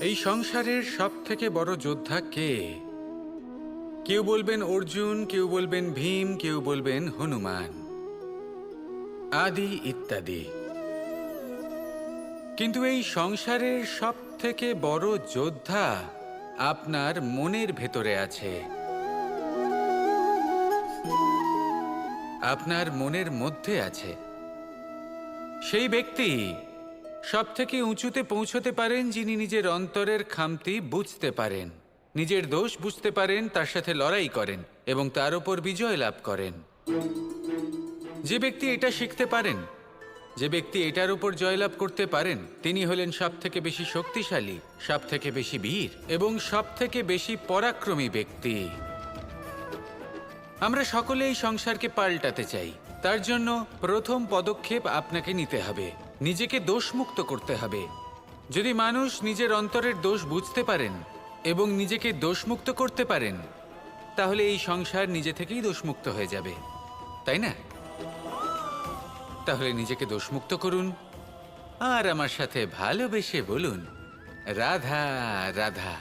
এই সংসারের সব থেকে বড় যোদ্ধা কে? কেউ বলবেন অর্জুন, কেউ বলবেন ভীম, কেউ বলবেন হনুমান। আদি ইত্যাদি। কিন্তু এই সংসারের সব থেকে বড় যোদ্ধা আপনার মনের ভেতরে আছে। আপনার মনের মধ্যে আছে। সেই ব্যক্তি সব থেকে উঁচুতে পৌঁছতে পারেন যিনি নিজের অন্তরের খামতি বুঝতে পারেন। নিজের দোষ বুঝতে পারেন, তার সাথে লড়াই করেন এবং তার উপর বিজয় লাভ করেন। যে ব্যক্তি এটা শিখতে পারেন, যে ব্যক্তি এটার উপর জয়লাভ করতে পারেন, তিনি হলেন সব থেকে বেশি শক্তিশালী সব থেকে বেশি বীর এবং সব থেকে বেশি পরাক্রমী ব্যক্তি। আমরা সকলে এই সংসারকে পাল্টাতে চাই। তার জন্য প্রথম পদক্ষেপ আপনাকে নিতে হবে। নিজেকে দোষমুক্ত করতে হবে। যদি মানুষ নিজের অন্তরের দোষ বুঝতে পারেন এবং নিজেকে দোষমুক্ত করতে পারেন, তাহলে এই সংসার নিজে থেকেই দোষমুক্ত হয়ে যাবে। তাই না? তাহলে নিজেকে দোষমুক্ত করুন। আর আমার সাথে ভালোবেসে বলুন, রাধা রাধা।